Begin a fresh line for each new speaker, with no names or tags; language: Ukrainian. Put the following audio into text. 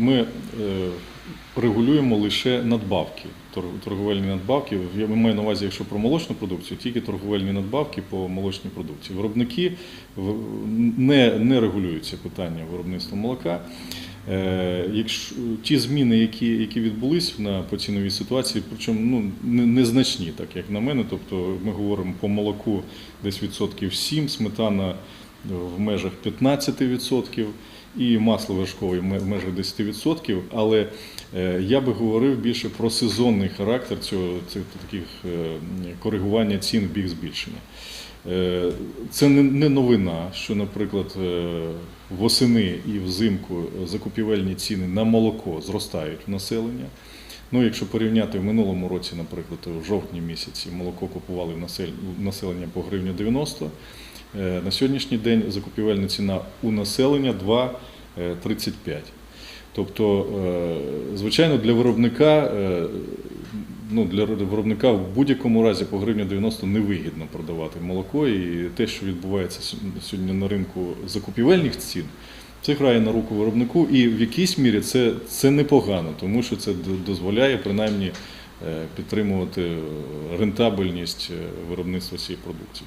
Ми е, регулюємо лише надбавки, торговельні надбавки. Я маю на увазі, якщо про молочну продукцію, тільки торговельні надбавки по молочній продукції. Виробники не, не регулюються питання виробництва молока. Е, Якщо ті зміни, які, які відбулись на по ціновій ситуації, причому ну, не- незначні, так як на мене. Тобто ми говоримо по молоку десь відсотків 7, сметана в межах 15% і масло вершкове в межах 10%. Але е, я би говорив більше про сезонний характер цього цих таких е, коригування цін в бік збільшення. Е, Це не новина, що, наприклад, восени і взимку закупівельні ціни на молоко зростають в населення. Ну, якщо порівняти в минулому році, наприклад, в жовтні місяці молоко купували в населення по гривню 90, е, на сьогоднішній день закупівельна ціна у населення 2,35. Тобто, е, звичайно, для виробника, е, ну, для виробника в будь-якому разі по гривню 90 невигідно продавати молоко. І те, що відбувається сьогодні на ринку закупівельних цін, це грає на руку виробнику, і в якійсь мірі це, це непогано, тому що це дозволяє принаймні е, підтримувати е, рентабельність е, виробництва цієї продукції.